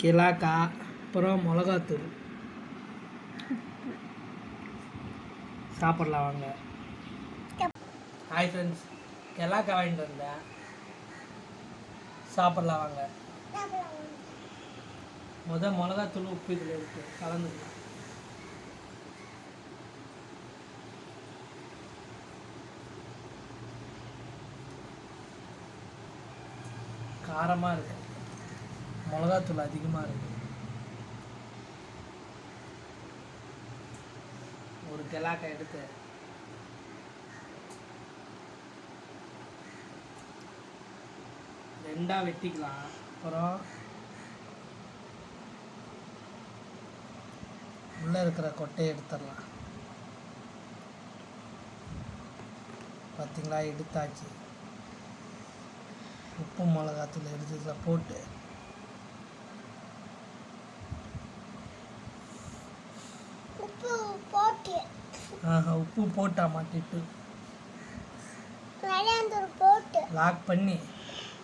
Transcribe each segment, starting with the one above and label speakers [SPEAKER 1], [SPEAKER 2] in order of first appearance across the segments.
[SPEAKER 1] கிலாக்கா அப்புறம் மிளகாத்தூள். சாப்பிடலாம் வாங்க. ஹாய் ஃப்ரெண்ட்ஸ் கிலாக்கா வாங்கிட்டு வந்தேன். சாப்பிடலாம் வாங்க. முத மிளகாத்தூள் உப்பு இதில் இருக்கு. கலந்துக்கலாம். காரமாக இருக்கு. மிளகாத்தூள் அதிகமாக இருக்குது ஒரு கிலாக்கா எடுத்து ரெண்டாக வெட்டிக்கலாம். அப்புறம் உள்ளே இருக்கிற கொட்டையை எடுத்துடலாம். பார்த்திங்களா எடுத்தாச்சு. உப்பு மிளகாத்தூள் எடுத்து இதில் போட்டு
[SPEAKER 2] உப்பு போட்டு
[SPEAKER 1] ஆஹா உப்பு போட்டா மாட்டிட்டு.
[SPEAKER 2] போட்டு.
[SPEAKER 1] லாக் பண்ணி.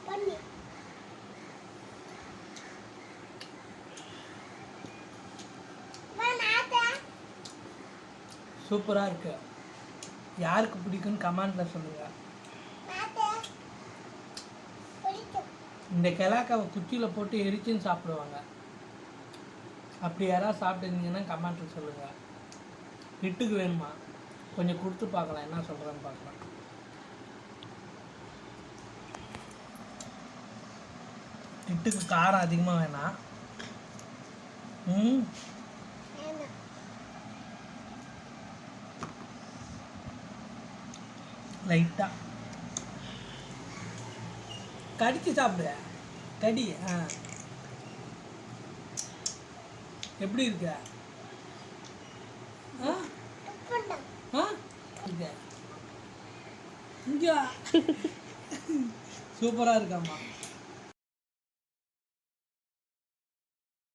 [SPEAKER 2] பண்ணி.
[SPEAKER 1] சூப்பராக இருக்கு. யாருக்கு பிடிக்கும்னு கமெண்டில் சொல்லுங்கள்
[SPEAKER 2] பிடிக்கும்.
[SPEAKER 1] இந்த கிழக்காவை குச்சியில் போட்டு எரிச்சுன்னு சாப்பிடுவாங்க. அப்படி யாராவது சாப்பிட்டுருந்தீங்கன்னா கமெண்ட்டில் சொல்லுங்கள் நிட்டுக்கு வேணுமா? கொஞ்சம் கொடுத்து பார்க்கலாம் என்ன சொல்கிறேன்னு பார்க்கலாம். நிட்டுக்கு காரம் அதிகமாக வேணாம் ம்? லைட்டாக கடிச்சு சாப்பிடு. கடி ஆ. எப்படி இருக்க? ஆ? இங்க இங்க சூப்பராக இருக்காம்மா.